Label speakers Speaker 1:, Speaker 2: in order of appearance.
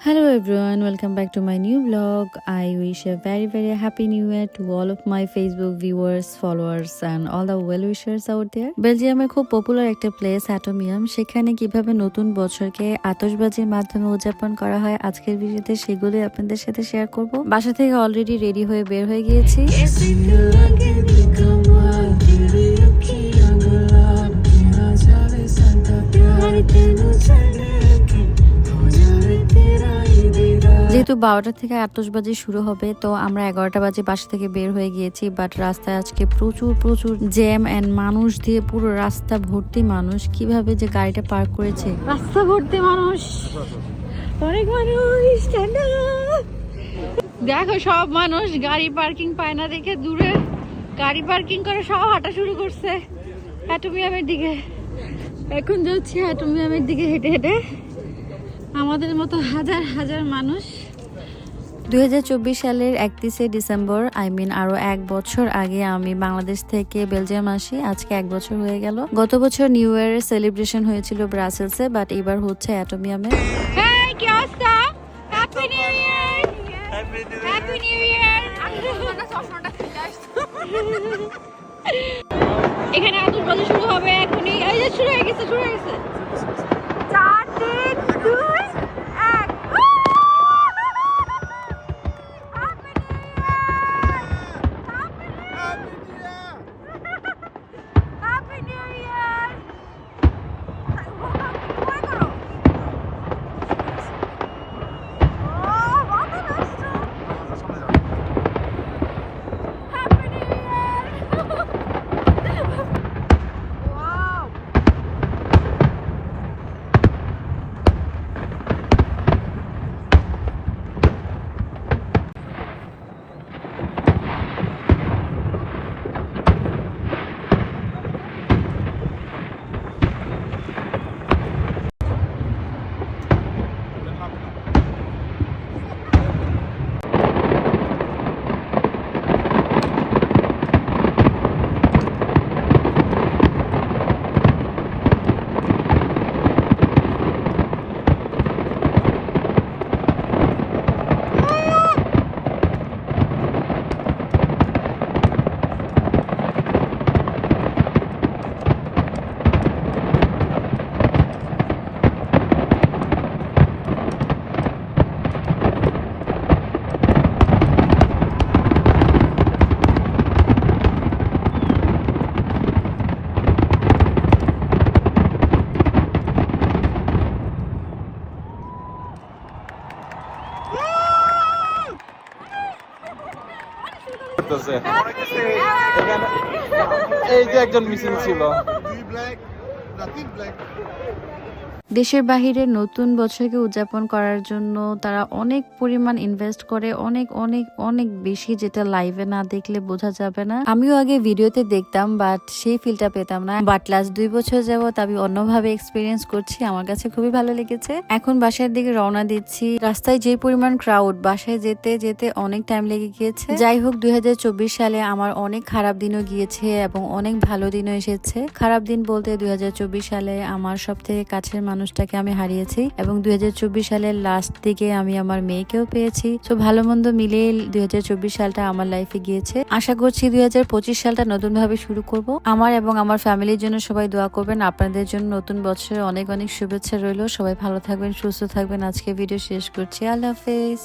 Speaker 1: Hello everyone, welcome back to my new vlog. I wish a very very happy new year to all of my Facebook viewers, followers and all the well wishers out there. বেলজিয়ামের খুব popular একটা place অ্যাটোমিয়াম সেখানে কীভাবে নতুন বছরকে আতশবাজির মাধ্যমে উদযাপন করা হয় আজকের ভিডিওতে সেগুলোই আপনাদের সাথে শেয়ার করব বাসা থেকে অলরেডি রেডি হয়ে বের হয়ে গিয়েছি যেহেতু বারোটা থেকে আতশবাজি শুরু হবে, তো আমরা এগারোটা বাজে বাসা থেকে বের হয়ে গিয়েছি বাট রাস্তায় আজকে প্রচুর প্রচুর জ্যাম এন্ড মানুষ দিয়ে পুরো রাস্তা ভর্তি মানুষ। কীভাবে যে গাড়িটা পার্ক করেছে? রাস্তা ভর্তি মানুষ। অনেক মানুষ দেখো সব মানুষ গাড়ি পার্কিং পায় না দেখে দূরে। গাড়ি পার্কিং করে সব হাঁটা শুরু করছে। অ্যাটোমিয়ামের দিকে। এখন যাচ্ছি অ্যাটোমিয়ামের দিকে হেঁটে হেঁটে। আমাদের মতো হাজার হাজার মানুষ। দুই সালের একত্রিশে ডিসেম্বর আই মিন আরও এক বছর আগে আমি বাংলাদেশ থেকে বেলজিয়াম আসি। আজকে এক বছর হয়ে গেল। গত বছর নিউ ইয়ারের সেলিব্রেশন হয়েছিল ব্রাসেলসে বাট এবার হচ্ছে অ্যাটোমিয়ামে। ইয়ার ইয়ার এখানে আতশবাজি শুরু হবে এখনই। এই যে শুরু হয়ে গেছে শুরু হয়ে গেছে।
Speaker 2: করতেছে। এই যে একজন মিছিল ছিল।
Speaker 1: দেশের বাহিরে নতুন বছরকে উদযাপন করার জন্য তারা অনেক পরিমাণ ইনভেস্ট করে, অনেক অনেক অনেক বেশি যেটা লাইভে না দেখলে বোঝা যাবে না। আমিও আগে ভিডিওতে দেখতাম বাট সেই ফিলটা পেতাম না। বাট লাস্ট দুই বছর যাবত আমি অন্যভাবে এক্সপিরিয়েন্স করছি, আমার কাছে খুবই ভালো লেগেছে। এখন বাসার দিকে রওনা দিচ্ছি। রাস্তায় যে পরিমাণ ক্রাউড বাসায় যেতে যেতে অনেক টাইম লেগে গিয়েছে। যাই হোক, দুই হাজার চব্বিশ সালে আমার অনেক খারাপ দিনও গিয়েছে এবং অনেক ভালো দিনও এসেছে। খারাপ দিন বলতে দুই হাজার চব্বিশ সালে আমার সব থেকে কাছের মানুষটাকে আমি হারিয়েছি এবং দুই হাজার চব্বিশ সালের লাস্ট দিকে আমি আমার মেয়েকেও পেয়েছি। তো ভালো মন্দ মিলে দুই হাজার চব্বিশ সালটা আমার লাইফে গিয়েছে। আশা করছি দুই হাজার পঁচিশ সালটা নতুন ভাবে শুরু করব। আমার এবং আমার ফ্যামিলির জন্য সবাই দোয়া করবেন। আপনাদের জন্য নতুন বছরে অনেক অনেক শুভেচ্ছা রইল। সবাই ভালো থাকবেন, সুস্থ থাকবেন। আজকে ভিডিও শেষ করছি। আল্লাহ হাফেজ।